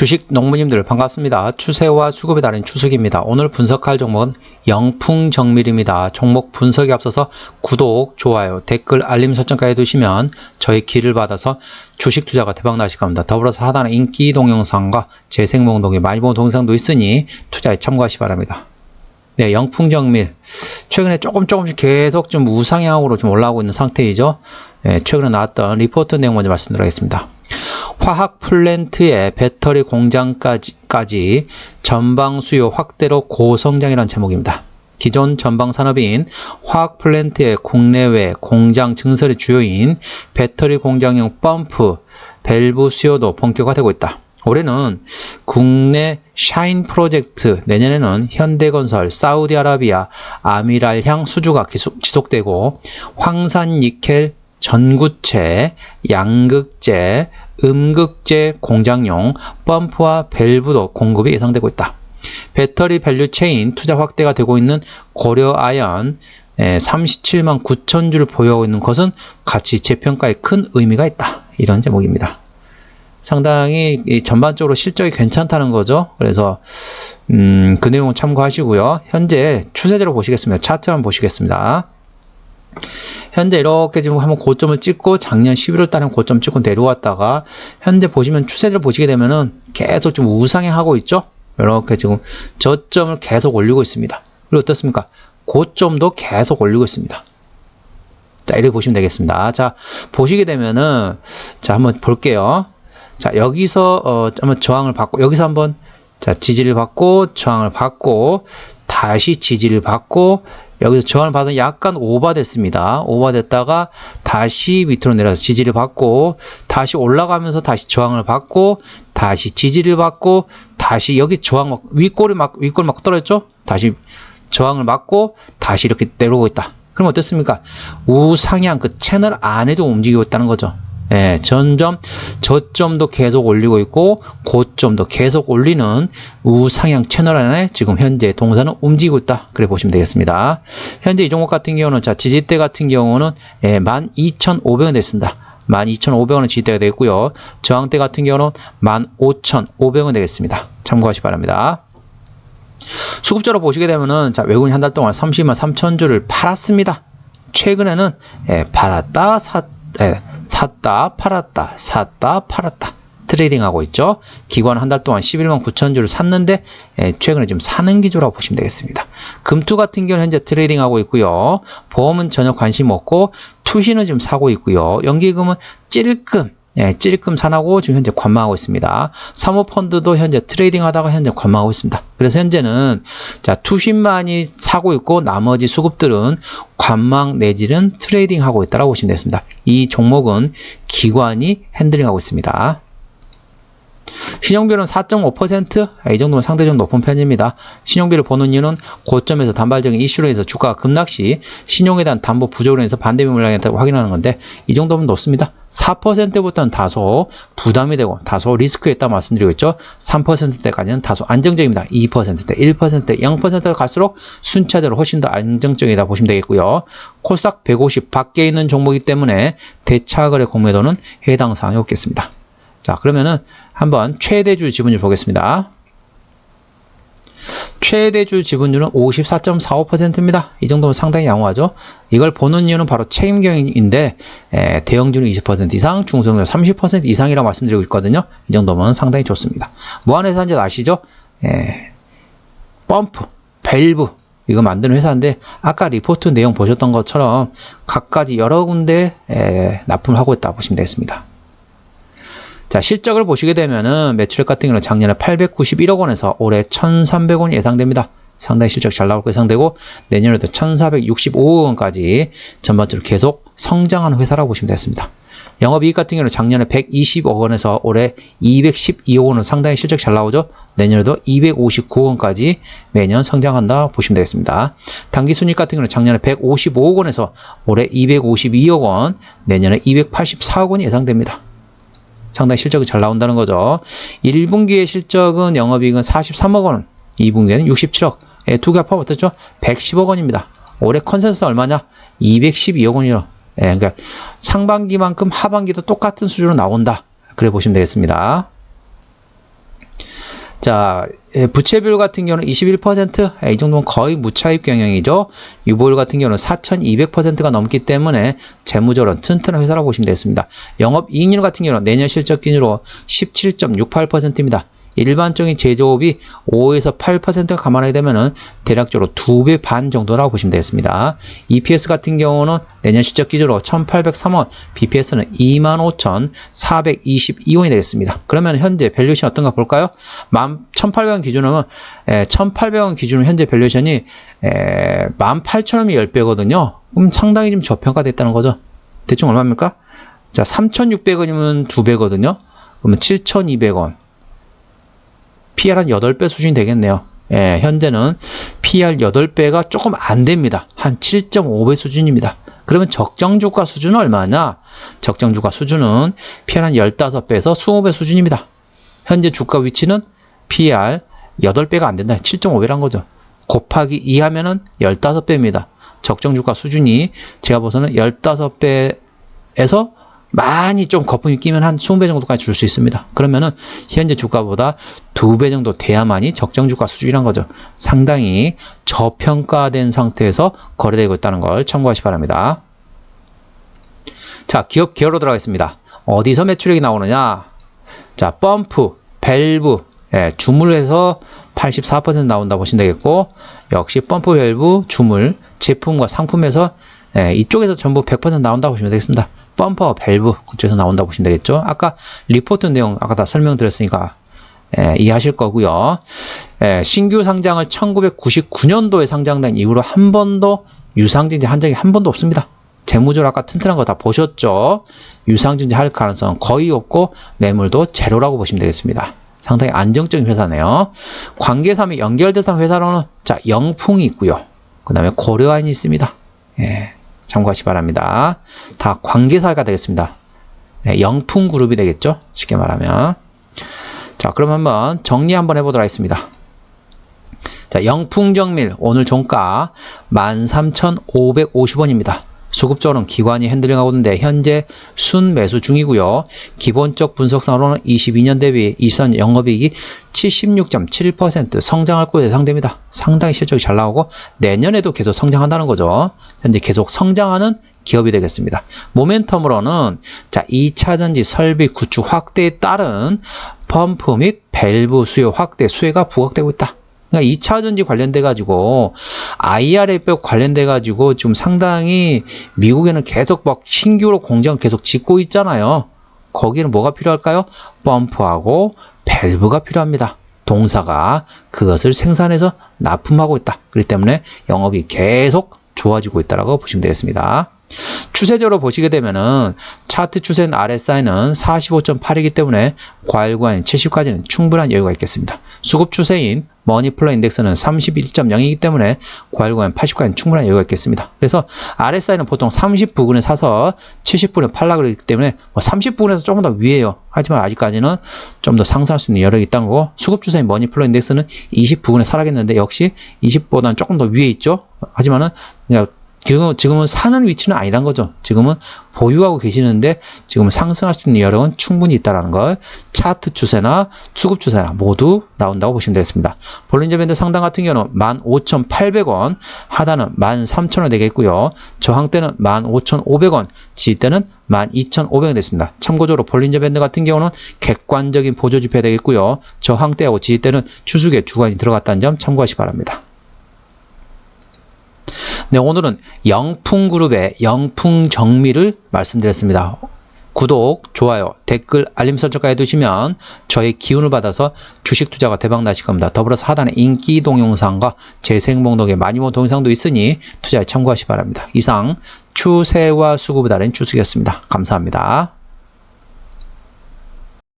주식 농부님들 반갑습니다. 추세와 수급에 따른 추석입니다. 오늘 분석할 종목은 영풍정밀입니다. 종목 분석에 앞서서 구독, 좋아요, 댓글, 알림 설정까지 해두시면 저희 길을 받아서 주식 투자가 대박 나실 겁니다. 더불어서 하단에 인기 동영상과 재생목록에 많이 본 동영상도 있으니 투자에 참고하시 기 바랍니다. 네, 영풍정밀. 최근에 조금 조금씩 계속 좀 우상향으로 좀 올라오고 있는 상태이죠. 네, 최근에 나왔던 리포트 내용 먼저 말씀드리겠습니다. 화학 플랜트의 배터리 공장까지 전방 수요 확대로 고성장이라는 제목입니다. 기존 전방 산업인 화학 플랜트의 국내외 공장 증설의 주요인 배터리 공장용 펌프, 밸브 수요도 본격화되고 있다. 올해는 국내 샤인 프로젝트, 내년에는 현대건설, 사우디아라비아, 아미랄향 수주가 지속되고 황산 니켈 전구체, 양극재, 음극재 공장용 펌프와 밸브도 공급이 예상되고 있다. 배터리 밸류 체인 투자 확대가 되고 있는 고려 아연 37만 9천 주를 보유하고 있는 것은 가치 재평가에 큰 의미가 있다. 이런 제목입니다. 상당히 전반적으로 실적이 괜찮다는 거죠. 그래서 음, 그 내용 참고하시고요. 현재 추세대로 보시겠습니다. 차트 한번 보시겠습니다. 현재 이렇게 지금 한번 고점을 찍고 작년 11월 달에 고점 찍고 내려왔다가 현재 보시면 추세를 보시게 되면은 계속 좀 우상향하고 있죠. 이렇게 지금 저점을 계속 올리고 있습니다. 그리고 어떻습니까? 고점도 계속 올리고 있습니다. 자, 이렇게 보시면 되겠습니다. 자, 보시게 되면은 자, 한번 볼게요. 자, 여기서 어, 한번 저항을 받고 여기서 한번 자, 지지를 받고 저항을 받고 다시 지지를 받고 여기서 저항을 받은 약간 오버됐습니다. 오버됐다가 다시 밑으로 내려서 지지를 받고 다시 올라가면서 다시 저항을 받고 다시 지지를 받고 다시 여기 저항 윗골이 막 윗골 맞고 떨어졌죠? 다시 저항을 맞고 다시 이렇게 내려오고 있다. 그럼 어떻습니까? 우상향 그 채널 안에도 움직이고 있다는 거죠. 예, 점점 저점도 계속 올리고 있고 고점도 계속 올리는 우상향 채널 안에 지금 현재 동사는 움직이고 있다. 그래 보시면 되겠습니다. 현재 이 종목 같은 경우는 자 지지대 같은 경우는 예, 12,500원 됐습니다. 12,500원은 지지대가 되겠고요. 저항대 같은 경우는 15,500원 되겠습니다. 참고하시 기 바랍니다. 수급자로 보시게 되면은 자 외국인 한 달 동안 30만 3천 주를 팔았습니다. 최근에는 예, 팔았다 샀 예, 샀다 팔았다 샀다 팔았다 트레이딩하고 있죠. 기관 한 달 동안 11만 9천 주를 샀는데 예, 최근에 좀 사는 기조라고 보시면 되겠습니다. 금투 같은 경우는 현재 트레이딩하고 있고요. 보험은 전혀 관심 없고 투시는 지금 사고 있고요. 연기금은 찔끔 예, 찔끔 산하고 지금 현재 관망하고 있습니다. 사모펀드도 현재 트레이딩 하다가 현재 관망하고 있습니다. 그래서 현재는 자, 투신만이 사고 있고 나머지 수급들은 관망 내지는 트레이딩 하고 있다고 보시면 되겠습니다. 이 종목은 기관이 핸들링하고 있습니다. 신용비율은 4.5%? 이 정도면 상대적으로 높은 편입니다. 신용비를 보는 이유는 고점에서 단발적인 이슈로 해서 주가가 급락 시 신용에 대한 담보 부족으로 해서 반대비 물량이다고 확인하는 건데 이 정도면 높습니다. 4%부터는 다소 부담이 되고 다소 리스크에 있다 말씀드리고 있죠. 3%대까지는 다소 안정적입니다. 2%대, 1%대, 0%가 갈수록 순차적으로 훨씬 더 안정적이다 보시면 되겠고요. 코스닥 150 밖에 있는 종목이기 때문에 대차거래 공매도는 해당 사항이 없겠습니다. 자, 그러면은 한번 최대주 지분율 보겠습니다. 최대주 지분율은 54.45%입니다. 이 정도면 상당히 양호하죠. 이걸 보는 이유는 바로 책임경인데 대형주는 20% 이상, 중소형주 30% 이상이라고 말씀드리고 있거든요. 이 정도면 상당히 좋습니다. 무한회사인지 아시죠? 에, 펌프, 밸브 이거 만드는 회사인데 아까 리포트 내용 보셨던 것처럼 각가지 여러 군데 납품을 하고 있다 보시면 되겠습니다. 자, 실적을 보시게 되면은 매출액 같은 경우는 작년에 891억 원에서 올해 1,300원 예상됩니다. 상당히 실적 잘 나올 거 예상되고 내년에도 1,465억 원까지 전반적으로 계속 성장하는 회사라고 보시면 되겠습니다. 영업이익 같은 경우는 작년에 120억 원에서 올해 212억 원은 상당히 실적 잘 나오죠. 내년에도 259억 원까지 매년 성장한다 보시면 되겠습니다. 당기순이익 같은 경우는 작년에 155억 원에서 올해 252억 원, 내년에 284억 원이 예상됩니다. 상당히 실적이 잘 나온다는 거죠. 1분기의 실적은 영업이익은 43억 원, 2분기에는 67억. 예, 두개 합하면 어떻죠? 110억 원입니다. 올해 컨센서스 얼마냐? 212억 원이요. 예, 그러니까 상반기만큼 하반기도 똑같은 수준으로 나온다. 그래 보시면 되겠습니다. 자, 예, 부채 비율 같은 경우는 21%, 예, 이 정도면 거의 무차입 경영이죠. 유보율 같은 경우는 4,200%가 넘기 때문에 재무적으로 튼튼한 회사라고 보시면 되겠습니다. 영업이익률 같은 경우는 내년 실적 기준으로 17.68%입니다. 일반적인 제조업이 5에서 8%가 감안하게 되면은 대략적으로 2배 반 정도라고 보시면 되겠습니다. EPS 같은 경우는 내년 실적 기준으로 1,803원, BPS는 25,422원이 되겠습니다. 그러면 현재 밸류션 어떤가 볼까요? 1,800원 기준으로 1,800원 기준으로 현재 밸류션이 18,000원이 10배거든요. 그럼 상당히 좀 저평가됐다는 거죠. 대충 얼마입니까? 자, 3,600원이면 2배거든요. 그러면 7,200원. PR 한 8배 수준이 되겠네요. 예, 현재는 PR 8배가 조금 안 됩니다. 한 7.5배 수준입니다. 그러면 적정 주가 수준은 얼마냐? 적정 주가 수준은 PR 한 15배에서 20배 수준입니다. 현재 주가 위치는 PR 8배가 안 된다. 7.5배란 거죠. 곱하기 2 하면은 15배입니다. 적정 주가 수준이 제가 봐서는 15배에서 많이 좀 거품이 끼면 한 20배 정도까지 줄 수 있습니다. 그러면은 현재 주가보다 2배 정도 돼야만이 적정 주가 수준이란 거죠. 상당히 저평가된 상태에서 거래되고 있다는 걸 참고하시 기 바랍니다. 자, 기업 기어로 들어가겠습니다. 어디서 매출액이 나오느냐? 자, 펌프, 밸브, 예, 주물에서 84% 나온다 보시면 되겠고, 역시 펌프, 밸브, 주물, 제품과 상품에서 예, 이쪽에서 전부 100% 나온다 보시면 되겠습니다. 펌퍼, 밸브 그쪽에서 나온다고 보시면 되겠죠. 아까 리포트 내용 아까 다 설명드렸으니까 예, 이해하실 거고요. 예, 신규 상장을 1999년도에 상장된 이후로 한 번도 유상증자 한 적이 한 번도 없습니다. 재무적으로 아까 튼튼한 거 다 보셨죠? 유상증자 할 가능성 거의 없고 매물도 제로라고 보시면 되겠습니다. 상당히 안정적인 회사네요. 관계사 및 연결대상 회사로는 자 영풍이 있고요. 그 다음에 고려아인이 있습니다. 예. 참고하시 기 바랍니다. 다 관계사가 되겠습니다. 네, 영풍 그룹이 되겠죠? 쉽게 말하면. 자, 그럼 한번 정리 한번 해보도록 하겠습니다. 자, 영풍정밀 오늘 종가 13,550원입니다. 수급적으로는 기관이 핸들링하고 있는데 현재 순매수 중이고요. 기본적 분석상으로는 22년 대비 24년 영업이익이 76.7% 성장할 것으로 예상됩니다. 상당히 실적이 잘 나오고 내년에도 계속 성장한다는 거죠. 현재 계속 성장하는 기업이 되겠습니다. 모멘텀으로는 자 2차전지 설비 구축 확대에 따른 펌프 및 밸브 수요 확대 수혜가 부각되고 있다. 그러니까 2차 전지 관련돼 가지고 IRA법 관련돼 가지고 지금 상당히 미국에는 계속 막 신규로 공장 계속 짓고 있잖아요. 거기는 뭐가 필요할까요? 펌프하고 밸브가 필요합니다. 동사가 그것을 생산해서 납품하고 있다. 그렇기 때문에 영업이 계속 좋아지고 있다고 보시면 되겠습니다. 추세적으로 보시게 되면은 차트 추세는 RSI는 45.8이기 때문에 과일과인 70까지는 충분한 여유가 있겠습니다. 수급 추세인 머니플러 인덱스는 31.0이기 때문에 과일과인 80까지는 충분한 여유가 있겠습니다. 그래서 RSI는 보통 30 부근에 사서 70분에 팔라 그러기 때문에 뭐30 부근에서 조금 더 위에요. 하지만 아직까지는 좀 더 상승할 수 있는 여력이 있다는 거고 수급 추세인 머니플러 인덱스는 20 부근에 사라겠는데 역시 20보다는 조금 더 위에 있죠. 하지만은 그냥 지금, 지금은 사는 위치는 아니란 거죠. 지금은 보유하고 계시는데 지금은 상승할 수 있는 여력은 충분히 있다는 걸 차트 추세나 수급 추세나 모두 나온다고 보시면 되겠습니다. 볼린저 밴드 상단 같은 경우는 15,800원, 하단은 13,000원 되겠고요. 저항대는 15,500원, 지지대는 12,500원 됐습니다. 참고적으로 볼린저 밴드 같은 경우는 객관적인 보조 지표 되겠고요. 저항대하고 지지대는 추수계 주관이 들어갔다는 점 참고하시 기 바랍니다. 네, 오늘은 영풍그룹의 영풍정미를 말씀드렸습니다. 구독, 좋아요, 댓글, 알림 설정까지 해두시면 저의 기운을 받아서 주식 투자가 대박 나실 겁니다. 더불어서 하단에 인기 동영상과 재생 목록에 많이 본 동영상도 있으니 투자에 참고하시 기 바랍니다. 이상 추세와 수급을 다른 주식이었습니다. 감사합니다.